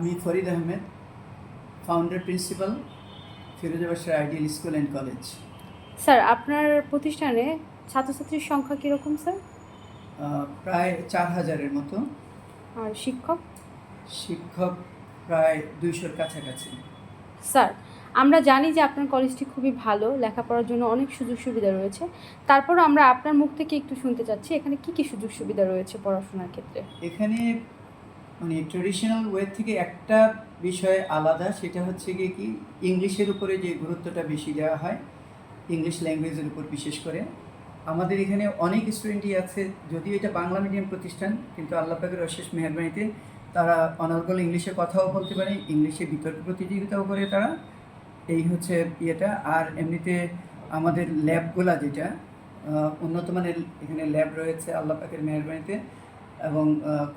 আমি Farid Ahmed founder principal Firozabasar ideal school and college sir আপনার প্রতিষ্ঠানে ছাত্রছাত্রীর সংখ্যা কীরকম স্যার প্রায় চার হাজারের মতো। আর শিক্ষক? শিক্ষক প্রায় দুইশোর কাছাকাছি। স্যার আমরা জানি যে আপনার কলেজটি খুবই ভালো লেখাপড়ার জন্য অনেক সুযোগ সুবিধা রয়েছে। তারপরও আমরা আপনার মুখ থেকে একটু শুনতে চাচ্ছি এখানে কি কি সুযোগ সুবিধা রয়েছে পড়াশোনার ক্ষেত্রে? এখানে মানে ট্রেডিশনাল ওয়ে থেকে একটা বিষয় আলাদা, সেটা হচ্ছে গিয়ে কি, ইংলিশের উপরে যে গুরুত্বটা বেশি দেওয়া হয়, ইংলিশ ল্যাঙ্গুয়েজের উপর বিশেষ করে। আমাদের এখানে অনেক স্টুডেন্টই আছে, যদিও এটা বাংলা মিডিয়াম প্রতিষ্ঠান, কিন্তু আল্লাহ পাকের অশেষ মেহরবানিতে তারা অনর্গল ইংলিশে কথাও বলতে পারে, ইংলিশে বিতর্ক প্রতিযোগিতাও করে তারা। এই হচ্ছে ইয়েটা, আর এমনিতে আমাদের ল্যাবগুলা যেটা উন্নত মানের এখানে ল্যাব রয়েছে আল্লাহ পাকের মেহরবানিতে। এবং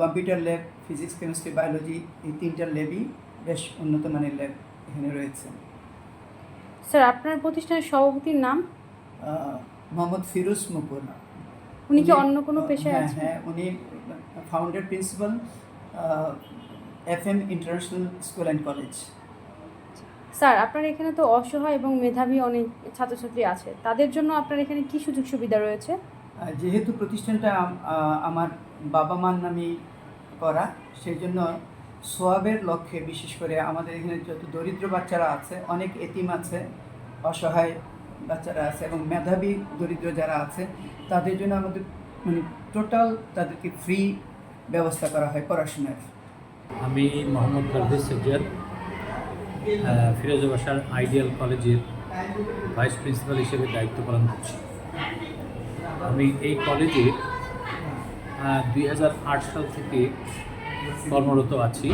computer lab physics chemistry biology এই তিনটার ল্যাবই বেশ উন্নত মানের ল্যাব এখানে রয়েছে। স্যার আপনার প্রতিষ্ঠানের সভাপতির নাম? মোহাম্মদ ফিরোজ মুকুল। উনি কি অন্য কোনো পেশায় হ্যাঁ আছেন? হ্যাঁ উনি founder principal F M international school and college sir আপনার এখানে তো অসহায় এবং মেধাবী অনেক ছাত্রছাত্রী আছে। তাদের জন্য আপনার এখানে কি সুযোগ সুবিধা রয়েছে? যেহেতু প্রতিষ্ঠানটা আমার বাবা মার নামেই করা, সেই জন্য সোয়াবের লক্ষ্যে বিশেষ করে আমাদের এখানে যত দরিদ্র বাচ্চারা আছে, অনেক এতিম আছে, অসহায় বাচ্চারা আছে এবং মেধাবী দরিদ্র যারা আছে, তাদের জন্য আমাদের মানে টোটাল তাদেরকে ফ্রি ব্যবস্থা করা হয় পড়াশোনার। আমি মোহাম্মদ পারভেজ সজ্জাদ ফিরোজ বাসার আইডিয়াল কলেজের ভাইস প্রিন্সিপাল হিসেবে দায়িত্ব পালন করছি। আমি এই কলেজে দুই হাজার আট সাল থেকে কর্মরত আছি।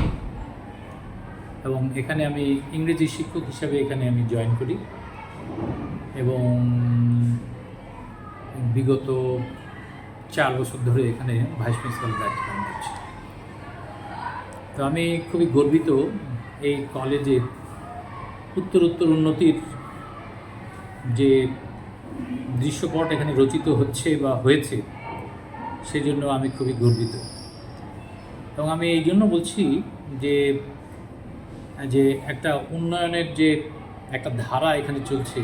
এবং এখানে আমি ইংরেজি শিক্ষক হিসাবে এখানে আমি জয়েন করি। এবং বিগত চার বছর ধরে এখানে ভাইস প্রিন্সিপাল দায়িত্ব পালন করছি। তো আমি খুবই গর্বিত এই কলেজের উত্তরোত্তর উন্নতির যে দৃশ্যপট এখানে রচিত হচ্ছে বা হয়েছে সেই জন্য আমি খুবই গর্বিত। এবং আমি এই জন্য বলছি যে যে একটা উন্নয়নের যে একটা ধারা এখানে চলছে,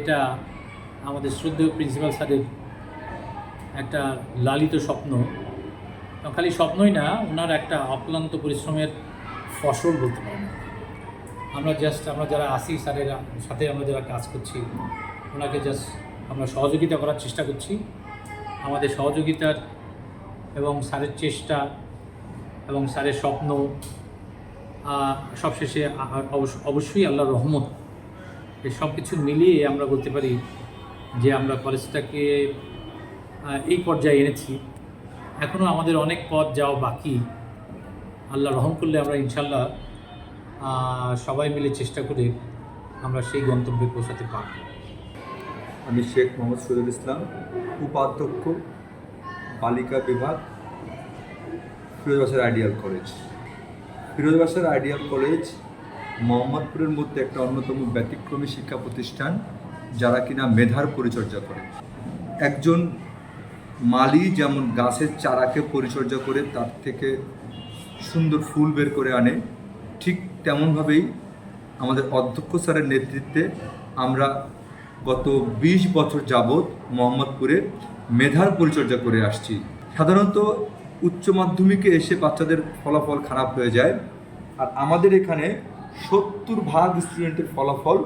এটা আমাদের শ্রদ্ধেয় প্রিন্সিপাল স্যারের একটা লালিত স্বপ্ন। খালি স্বপ্নই না, ওনার একটা অক্লান্ত পরিশ্রমের ফসল বলতে পারেন। আমরা জাস্ট আমরা যারা আসি স্যারের সাথে আমরা যারা কাজ করছি ওনাকে জাস্ট আমরা সহযোগিতা করার চেষ্টা করছি। আমাদের সহযোগিতার এবং স্যারের চেষ্টা এবং স্যারের স্বপ্ন সবশেষে অবশ্যই আল্লাহর রহমত। এই সব কিছু মিলিয়ে আমরা বলতে পারি যে আমরা কলেজটাকে এই পর্যায়ে এনেছি। এখনও আমাদের অনেক পথ যাওয়া বাকি। আল্লাহ রহম করলে আমরা ইনশাল্লাহ সবাই মিলে চেষ্টা করে আমরা সেই গন্তব্যে পৌঁছাতে পারব। আমি শেখ মোহাম্মদ সৈয়দুল ইসলাম, উপাধ্যক্ষ, বালিকা বিভাগ Firozbasar ideal college. Firozbasar ideal college মোহাম্মদপুরের মধ্যে একটা অন্যতম ব্যতিক্রমী শিক্ষা প্রতিষ্ঠান, যারা কিনা মেধার পরিচর্যা করে। একজন মালি যেমন গাছের চারাকে পরিচর্যা করে, তার থেকে সুন্দর ফুল বের করে আনে, ঠিক তেমনভাবেই আমাদের অধ্যক্ষ স্যারের নেতৃত্বে আমরা গত ২০ বছর যাবৎ মোহাম্মদপুরে মেধার পরিচর্যা করে আসছি। সাধারণত উচ্চ মাধ্যমিকে এসে বাচ্চাদের ফলাফল খারাপ হয়ে যায়। আর আমাদের এখানে সত্তর ভাগ স্টুডেন্টের ফলাফল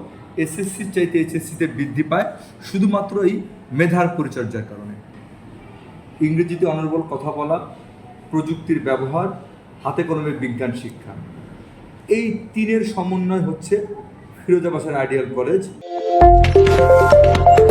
এসএসসির চাইতে এইচএসসিতে বৃদ্ধি পায়, শুধুমাত্র এই মেধার পরিচর্যার কারণে। ইংরেজিতে অনর্বল কথা বলা, প্রযুক্তির ব্যবহার, হাতে কলমে বিজ্ঞান শিক্ষা। এই তিনের সমন্বয় হচ্ছে ফিরোজাবাসার আইডিয়াল কলেজ। Música